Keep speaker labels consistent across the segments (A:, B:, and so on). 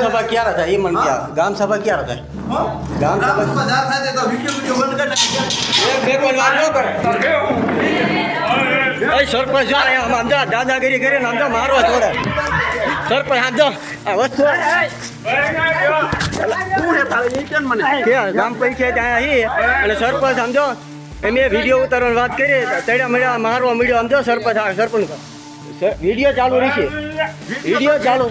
A: સભા ક્યારે થાય? એ મને? ક્યાં ગામ સભા ક્યારે થાય? ગામ સભા-
B: સભા થાય તો વિડિયો વિડિયો બંધ કરી.
A: બે કોઈ વાત ન કરે. એ સરપંચ જો અહીંયા આમ સમજા દાદાગીરી કરીને સમજો મારવા જોડે સરપંચ સમજો આ વસ્તુ ગામ પંચાયત ત્યાં હી અને સરપંચ સમજો એમ એ વીડિયો ઉતારવાની વાત કરી. તળ્યા મળ્યા મારવા મળ્યો સમજો સરપંચ આ સરપંચ વીડિયો ચાલુ રહેશે. વીડિયો ચાલુ.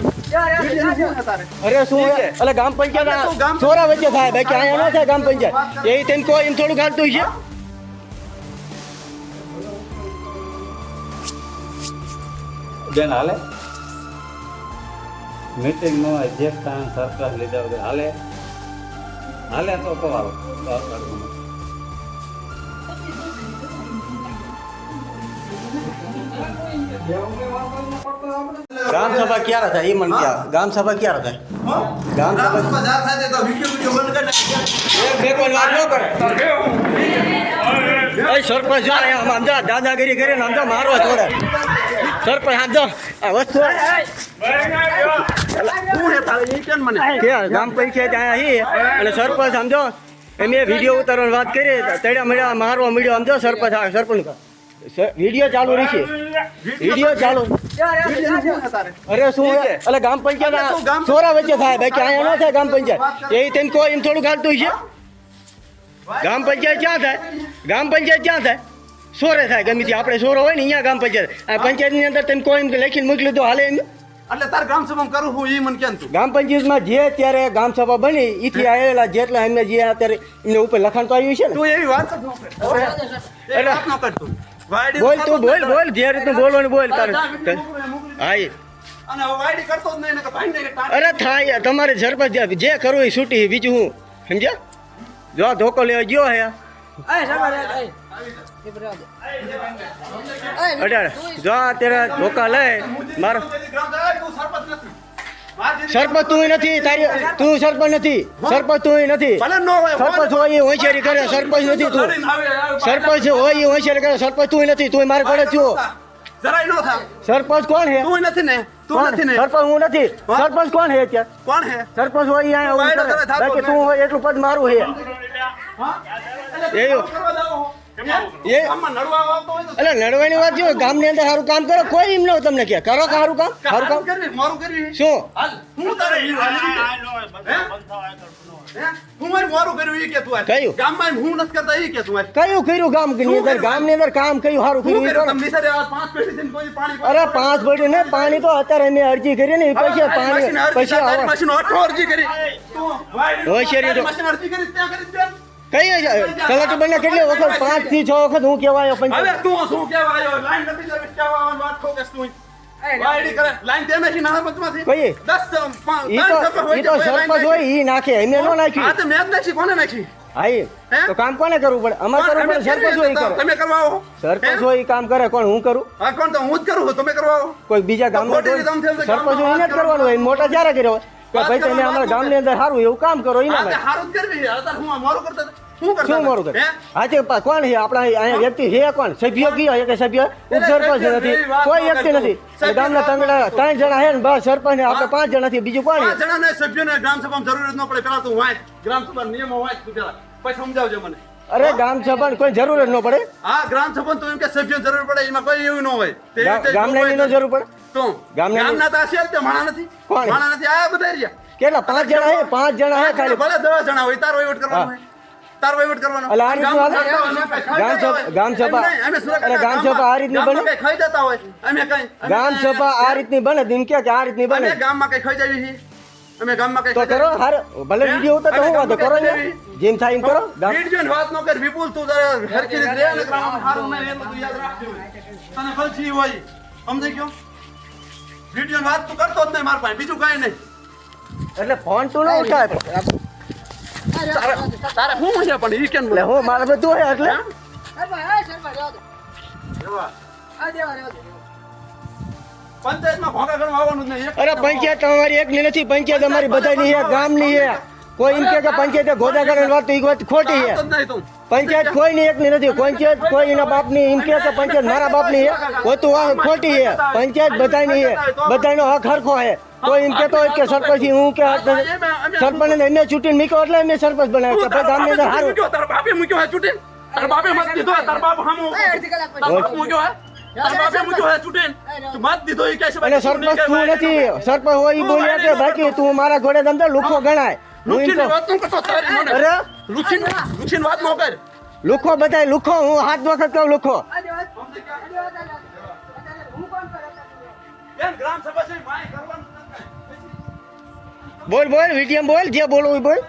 A: અરે શું? એટલે ગામ પંચાયત છોરા ચોરા વચ્ચે થાય બાકી અહીંયા ન થાય ગામ પંચાયત. એ તેમ કોઈ એમ થોડું ખાતું છે
C: બેન હાલે? મીટિંગનો અધ્યક્ષ સરકાર લીધા વગર હાલે? હાલે તો કહો
A: ગામ સભા ક્યારે થાય? એ મને ક્યાં ગામ સભા ક્યારે થાય?
B: હો?
A: ગામ
B: ગ્રામ
A: સભા-
B: થાય તો વીડિયો વીડિયો બંધ કરી
A: બે કોઈ વાત ન કરે એ સરપંચ જો. આમ સમજો દાદાગીરી કરીને સમજો મારવા જોડે સરપંચ સમજો આ વસ્તુ ગામ પંચાયત અહીંયા હી અને સરપંચ સમજો એમ એ વીડિયો ઉતારવાની વાત કરી તળ્યા મળ્યા મારવા મળ્યો સમજો સરપંચ આ સરપંચ વીડિયો ચાલુ રહેશે વીડિયો ચાલુ. અરે શું? એટલે ગામ પંચાયત સોરા વચ્ચે થાય બાકી અહીંયા ન થાય ગામ પંચાયત. એ તેમ કોઈ એમ થોડું ખાતું છે ગામ પંચાયત ક્યાં થાય? ગામ પંચાયત ક્યાં થાય? સોરે થાય ગમે તે આપણે સોરો હોય ને અહીંયા ગામ પંચાયત. આ પંચાયતની અંદર તમે કોઈ એમ લખીને મૂકી તો હાલે એમ?
B: એટલે તાર ગ્રામ સભા કરું હું ઈ મને કેમ તું?
A: ગામ પંચાયતમાં જે ત્યારે ગામ સભા બની ઈથી આવેલા જેટલા એમને જે અત્યારે એમને ઉપર લખાણ તો આવ્યું છે ને?
B: તું એવી વાત જ ન કર.
A: બોલ તું બોલ બોલ જે રીતનું બોલવાનું બોલ તારે. હા એ. અરે થાય તમારે સરપંચ જે કરવું એ છૂટી બીજું હું. સમજ્યા? જો આ ધોકો લેવા ગયો હે અઢાર જો આ અત્યારે ધોકા લે મારો
B: સરપંચ
A: તું નથી તારી તું સરપંચ નથી સરપંચ તું નથી. સરપંચ હોય એ હોશિયારી કરે સરપંચ નથી તું. સરપંચ હોય એ હોશિયારી કરે સરપંચ તું નથી તું મારે પડે છો સરપંચ કોણ હે?
B: તું નથી ને
A: સરપંચ હું નથી. સરપંચ કોણ હે અત્યારે?
B: કોણ હે?
A: સરપંચ હોય અહીંયા તું હોય એટલું પદ મારું હે. એટલે લડવાની વાત જો ગામની અંદર સારું કામ કરો કોઈ એમ ન તમને કે. કરો કે સારું કામ? સારું કામ?
B: મોરું
A: શું?
B: હું તારે
A: કરો. અરે પાંચ બળી ને પાણી તો અત્યારે અમે અરજી કરી ને એ પછી પાણી પછી
B: કરી
A: હોશિયારી કઈ કલેક્ટર બને કેટલી વખત પાંચથી છ વખત હું કહેવાયો
B: હવે તું શું કેવાયો લાઈન નથી સર્વિસ કહેવા વાત વાત કે તું.
A: કામ કોને કરવું પડે? અમારે કરવું પડે સરપંચ હોય
B: તમે કરવા આવો.
A: સરપંચ હોય ઈ કામ કરે કોણ? હું કરું?
B: કોણ? તો હું જ કરું તમે કરવા
A: કોઈ બીજા
B: તો
A: સરપંચ
B: ગામમાં
A: હોય એને જ કરવાનું હોય મોટા જ્યારે કર્યો હોય? કે ભાઈ તમે અમારા ગામની અંદર સારું એવું કામ કરો એના માટે.
B: સારું જ કરવી છે. હું મોરું કરતા શું?
A: મોરું કરે
B: હે?
A: આજે કોણ છે? આપણા અહીંયા વ્યક્તિ છે કોણ? સભ્ય કયો? છે સભ્ય? ઉપસરપંચ નથી. કોઈ વ્યક્તિ. નથી. ગામના તંગડા ત્રણ જણા છે ને બસ સરપંચ ને આપણે પાંચ જણા થી બીજું કોણ
B: પાંચ
A: છે
B: જણાને સભ્યોને ગ્રામ સભામાં જરૂર ન પડે. પેલા તું વાંચ. ગ્રામ સભા નિયમો વાંચ પેલા પછી સમજાવજો મને.
A: અરે ગામ સભા કોઈ જરૂર જ ન પડે?
B: હા ગ્રામ સભા તો એમ કે સભ્યો જરૂર પડે. એમાં કોઈ એવું ન હોય.
A: ગામના જરૂર પડે?
B: તો
A: ગામના
B: તો આ છે તે માણા નથી.
A: કોણ?
B: માણા નથી આયા બધા રહ્યા.
A: કેટલા પાંચ જણા હે પાંચ જણા હે ખાલી?
B: ભલે દસ જણા હોય તારો વહીવટ કરવાનો હોય. વહીવટ કરવાનો.
A: એટલે આ રીતનું
B: ગામ- સભા
A: એટલે ગામ સભા આ બને?
B: કંઈ ખાઈ જતા હોય. અમે કંઈ
A: ગામ સભા આ રીતની બને? તેમ કે કે આ રીતની બને?
B: ગામમાં કઈ ખાઈ જાવી છે અમે ગામમાં કઈ
A: તો કરો હાર ભલે
B: હે?
A: વીડિયો તો હું વાંધો કરો ને
B: કઈ
A: જેમ થાય એમ કરો. ગામ
B: વિડીયોની વાત ન કર વિપુલ તું જરા હરખી રીતે રહે ને હારું નહીં એટલું તું યાદ રાખજો તને ફલસી હોય? સમજી ગયો? વિડીયોની વાત તું કરતો જ નહીં મારા પાસે બીજું કાંઈ નહીં.
A: એટલે ફોન તું ન ઉઠાય.
B: તારે હું છે પણ ઈ કેમ
A: લે હો મારે બધું હોય એટલે?
B: પંચાયતમાં ભોગા કરવા આવવાનું જ નહીં. એક
A: અરે પંચાયત એક એકની નથી પંચાયત અમારી બધાની છે ગામની છે. કોઈ એમ કે પંચાયત ગોદા કરીને વાત તો એ વાત ખોટી છે.
B: પંચાયત કોઈ ની એક ની
A: પંચાયત કોઈની એકની નથી. પંચાયત કોઈ એના બાપની એમ કે પંચાયત મારા બાપની ની હોતું આ ખોટી છે. પંચાયત બધાની છે બધાનો હક હરખો છે. કોઈ એમ કહેતો હોય કે સરપંચ હું કે સરપંચ એને ચૂંટીને મૂક્યો એટલે એમને સરપંચ બનાવ્યો છે. ભાઈ ગામની અંદર હારું.
B: તારા બાપે મૂક્યો હે ચૂંટીને? તારા બાપે મત દીધો હે? બાપ હામું તારા બાપ મૂક્યો હે? તારા બાપે મૂક્યો હે ચૂંટીને? તું મત દીધો એ કહે છે
A: અને સરપંચ તું નથી. સરપંચ હોય એ બોલ્યા કે બાકી તું મારા ઘોડે ધંધા લુખો ગણાય.
B: લુખીની વાત ન કરતો તારી મને.
A: અરે!
B: લુખીન લુખીન વાત ન કર.
A: લુખો બધાય લુખો હું હાથ વખત કહું લુખો. બોલ બોલ વીટીએમ બોલ જે બોલવું બોલ.